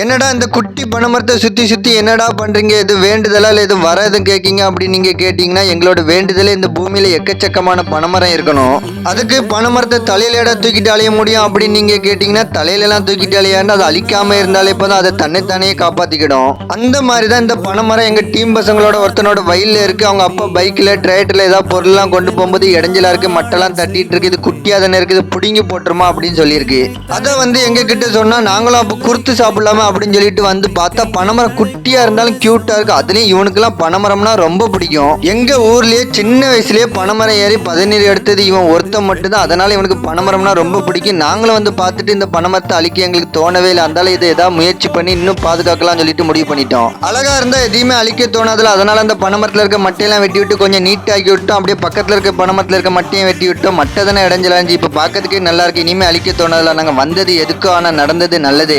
என்னடா இந்த குட்டி பனமரத்தை சுத்தி சுத்தி என்னடா பண்றீங்க? எது வேண்டுதலா இல்லை இது வர எதுவும் கேட்கீங்க அப்படின்னு நீங்க கேட்டீங்கன்னா எங்களோட வேண்டுதலே இந்த பூமியில எக்கச்சக்கமான பனைமரம் இருக்கணும். அதுக்கு பனைமரத்தை தலையிலடா தூக்கிட்டு அலைய முடியும் அப்படின்னு நீங்க கேட்டீங்கன்னா தலையில எல்லாம் தூக்கிட்டு அலையாண்டு அது அழிக்காம இருந்தாலே போதும் அதை தன்னைத்தானே காப்பாத்திக்கிடும். அந்த மாதிரி தான் இந்த பனைமரம் எங்க டீம் பசங்களோட ஒருத்தனோட வயல்ல இருக்கு. அவங்க அப்பா பைக்ல டிரேட்டர்ல ஏதாவது பொருள்லாம் கொண்டு போகும்போது இடைஞ்சலா இருக்கு மட்டெல்லாம் தட்டிட்டு இருக்கு இது குட்டியா தானே இருக்குது புடுங்கி போட்டுருமா அப்படின்னு சொல்லியிருக்கு. அதை வந்து எங்க கிட்ட சொன்னா நாங்களும் அப்போ குறுத்து சாப்பிடலாம அப்படின்னு சொல்லிட்டு வந்து பார்த்தா பனைமரம் குட்டியா இருந்தாலும் கியூட்டா இருக்கு அதுலயும் இவனுக்குலாம் பனைமரம்னா ரொம்ப பிடிக்கும். எங்க ஊர்லயே சின்ன வயசுலயே பனைமரம் ஏறி பதினீர் எடுத்தது இவன் ஒருத்தன் மட்டும்தான். அதனால இவனுக்கு பனைமரம்னா ரொம்ப பிடிக்கும். நாங்களும் வந்து பார்த்துட்டு இந்த பனைமரத்தை அழிக்க எங்களுக்கு தோணவே இல்லை. அதனால இதை ஏதாவது முயற்சி பண்ணி இன்னும் பாதுகாக்கலாம்னு சொல்லிட்டு முடிவு பண்ணிட்டோம். அழகா இருந்தா எதையுமே அழிக்க தோணாதுல. அதனால அந்த பனைமரத்துல இருக்க மட்டையெல்லாம் வெட்டி விட்டு கொஞ்சம் நீட்டாக்கி விட்டோம். அப்படியே பக்கத்துல இருக்க பனைமரத்துல இருக்க மட்டையும் வெட்டி விட்டோம். மட்டை தானே இடைஞ்சலாஞ்சு இப்ப பார்க்கறதுக்கே நல்லா இருக்கு. இனிமே அழிக்க தோணாதுல. நாங்க வந்தது எதுக்கும் ஆனா நடந்தது நல்லது.